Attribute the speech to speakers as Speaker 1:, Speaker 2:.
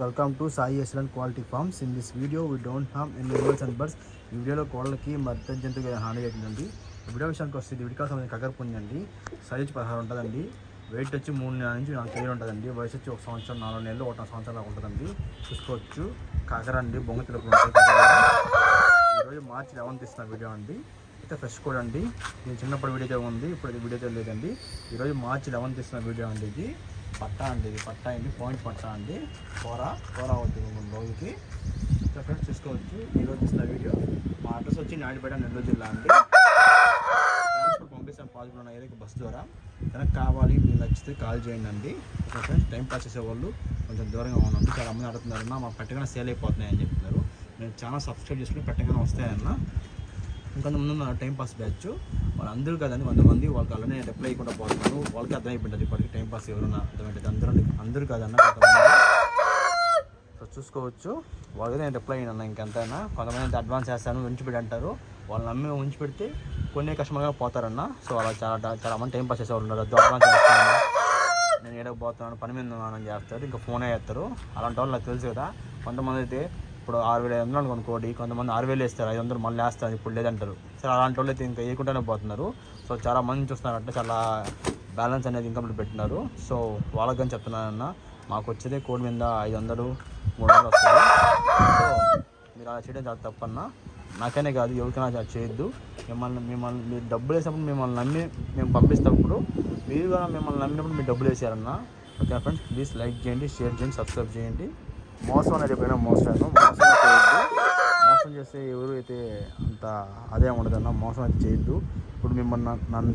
Speaker 1: Welcome to Sai S N quality farms in this video we don't harm any animals and birds ఈ వీడియోలో కోళ్ళకి మధ్య జంతువుకి హాని అవుతుందండి వీడియో విషయానికి వస్తే ఇది విడికాల సంబంధించిన కగర్ పుంజి అండి సైజ్ పదహారు ఉంటుందండి. వెయిట్ వచ్చి మూడు నెలల నుంచి నాలుగు కేజీలు ఉంటుందండి. వయసు వచ్చి ఒక సంవత్సరం నాలుగు నెలలు ఒకటి సంవత్సరం దాకా ఉంటుందండి. చూసుకోవచ్చు. కగర్ అండి బొంగ తిరుగులు ఈరోజు మార్చి లెవెన్త్ ఇస్తున్న వీడియో అండి. అయితే ఫ్రెష్ కూడా అండి. నేను చిన్నప్పుడు వీడియో ఉంది ఇప్పుడు ఇది వీడియో లేదండి ఈరోజు మార్చి లెవెన్త్ ఇస్తున్న వీడియో అండి ఇది. పట్టా అండి ఇది. పట్టా అండి పాయింట్ పట్టా అండి. కూర కూర అవుతుంది మూడు రోజుకి. సో ఫ్రెండ్స్ చూసుకోవచ్చు. ఈరోజు ఇస్తున్న వీడియో. మా అడ్రస్ వచ్చి నాయుడుపేట నెల్లూరు జిల్లా అండి. ట్రాన్స్పోర్ట్ పంపిస్తాను పాజిబుల్ ఉన్న ఏదైతే బస్ ద్వారా. కనుక కావాలి మీరు నచ్చితే కాల్ చేయండి అండి. సో ఫ్రెండ్స్ టైం పాస్ చేసేవాళ్ళు కొంచెం దూరంగా ఉండండి చాలా మంది అడుగుతున్నారు అన్న మా పెట్టగానే సేల్ అయిపోతున్నాయి అని చెప్తున్నారు. నేను చాలా సబ్స్క్రైబ్ చేసుకుని పెట్టగానే వస్తాయన్నా. కొంతమంది ఉన్నారు టైంపాస్ బ్యాచ్. వాళ్ళందరూ కదండి వంద మంది వాళ్ళకి అలానే రిప్లై ఇవ్వకుండా పోతున్నారు. వాళ్ళకి అర్థమైపోయింది ఇప్పటికి టైం పాస్ అర్థమైంటుంది అందరూ అందరూ కదన్నా కొంతమంది. సో చూసుకోవచ్చు. వాళ్ళకి నేను రిప్లై అయినా ఇంకెంతైనా. కొంతమంది అడ్వాన్స్ చేస్తాను ఉంచిపెట్టి అంటారు. వాళ్ళు నమ్మి ఉంచి పెడితే కొన్ని కస్టమర్గా పోతారన్న. సో అలా చాలా చాలా మంది టైం పాస్ చేసేవాళ్ళు ఉన్నారు. అడ్వాన్స్ చేస్తాను. నేను ఏడకపోతున్నాను పని మీద ఉన్నానని చేస్తారు. ఇంకా ఫోనే చేస్తారు అలాంటి వాళ్ళు నాకు తెలుసు కదా. కొంతమంది అయితే ఇప్పుడు ఆరు వేల ఐదు వందలు అనుకోండి కొంతమంది ఆరు వేలు వేస్తారు ఐదు వందలు మళ్ళీ వేస్తారు ఇప్పుడు లేదంటారు. సరే అలాంటి వాళ్ళు అయితే ఇంకా వేయకుండానే పోతున్నారు. సో చాలా మంది చూస్తున్నారంటే చాలా బ్యాలెన్స్ అనేది ఇంకా పెట్టినారు. సో వాళ్ళకి కానీ చెప్తున్నానన్న మాకు వచ్చేదే కోడి మీద ఐదు వందలు మూడు వందలు వస్తుంది. సో మీరు అలా చేయడం చాలా తప్పన్నా. నాకనే కాదు ఎవరికైనా చాలా చేయొద్దు. మిమ్మల్ని మిమ్మల్ని మీరు డబ్బులు వేసినప్పుడు మిమ్మల్ని నమ్మి మేము పంపిస్తున్నప్పుడు మీరు కూడా మిమ్మల్ని నమ్మినప్పుడు మీరు డబ్బులు వేసారన్న ఓకే ఫ్రెండ్స్? ప్లీజ్ లైక్ చేయండి షేర్ చేయండి సబ్స్క్రైబ్ చేయండి. మోసం అనేది ఎప్పుడైనా మోసం చేస్తే ఎవరు అయితే అంత అదే ఉండదన్న మోసం అయితే చేయొద్దు. ఇప్పుడు మిమ్మల్ని నన్ను